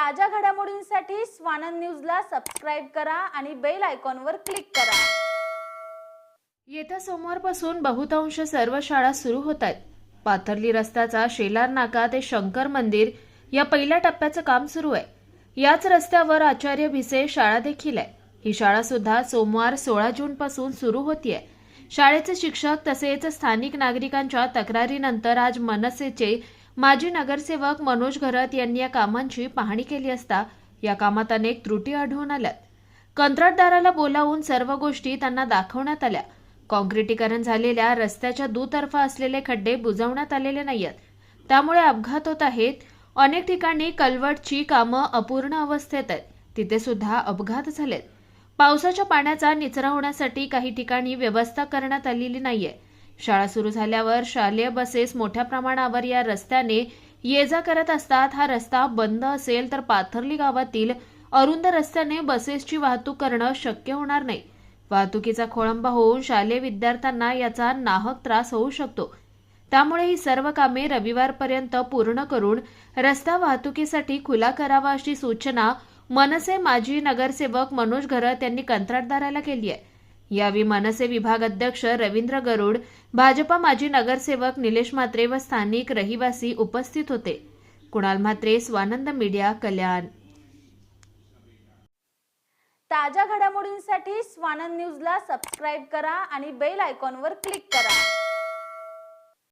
ताज्या घडामोडींसाठी स्वानंद न्यूजला सबस्क्राईब करा आणि बेल आयकॉनवर क्लिक करा. येत्या सोमवारपासून बहुतांश सर्व शाळा सुरू होत आहेत. पाथर्ली रस्त्याचा शेलार नाका ते शंकर मंदिर या पहिल्या टप्प्याचं काम सुरू आहे. याच रस्त्यावर आचार्य भिसे शाळा देखील आहे. ही शाळा सुद्धा सोमवार सोळा जून पासून सुरू होतीये. शाळेचे शिक्षक तसेच स्थानिक नागरिकांच्या तक्रारीनंतर आज मनसेचे माजी नगरसेवक मनोज घरत यांनी या कामांची पाहणी केली असता या कामात अनेक त्रुटी आढळून आल्यात. कंत्राटदाराला बोलावून सर्व गोष्टी त्यांना दाखवण्यात आल्या. काँक्रिटीकरण झालेल्या रस्त्याच्या दुतर्फा असलेले खड्डे बुजवण्यात आलेले नाहीयेत. त्यामुळे अपघात होत आहेत. अनेक ठिकाणी कलवटची कामं अपूर्ण अवस्थेत आहेत. तिथे सुद्धा अपघात झालेत. पावसाच्या पाण्याचा निचरा होण्यासाठी काही ठिकाणी व्यवस्था करण्यात आलेली नाहीये. शाळा सुरू झाल्यावर शालेय बसेस मोठ्या प्रमाणावर या रस्त्याने ये जा करत असतात. हा रस्ता बंद असेल तर पाथर्ली गावातील अरुंद रस्त्याने बसेसची वाहतूक करणं शक्य होणार नाही. वाहतुकीचा खोळंबा होऊन शालेय विद्यार्थ्यांना याचा नाहक त्रास होऊ शकतो. त्यामुळे ही सर्व कामे रविवारपर्यंत पूर्ण करून रस्ता वाहतुकीसाठी खुला करावा अशी सूचना मनसे माजी नगरसेवक मनोज घरत यांनी कंत्राटदाराला केली आहे. यावेळी मनसे विभाग अध्यक्ष रवींद्र गरुड भाजपा माजी नगरसेवक निलेश म्हात्रे व स्थानिक रहिवासी उपस्थित होते. कुणाल म्हात्रे स्वानंद मीडिया कल्याण. ताज्या घडामोडींसाठी स्वानंद न्यूजला सबस्क्राईब करा आणि बेल आयकॉनवर क्लिक करा.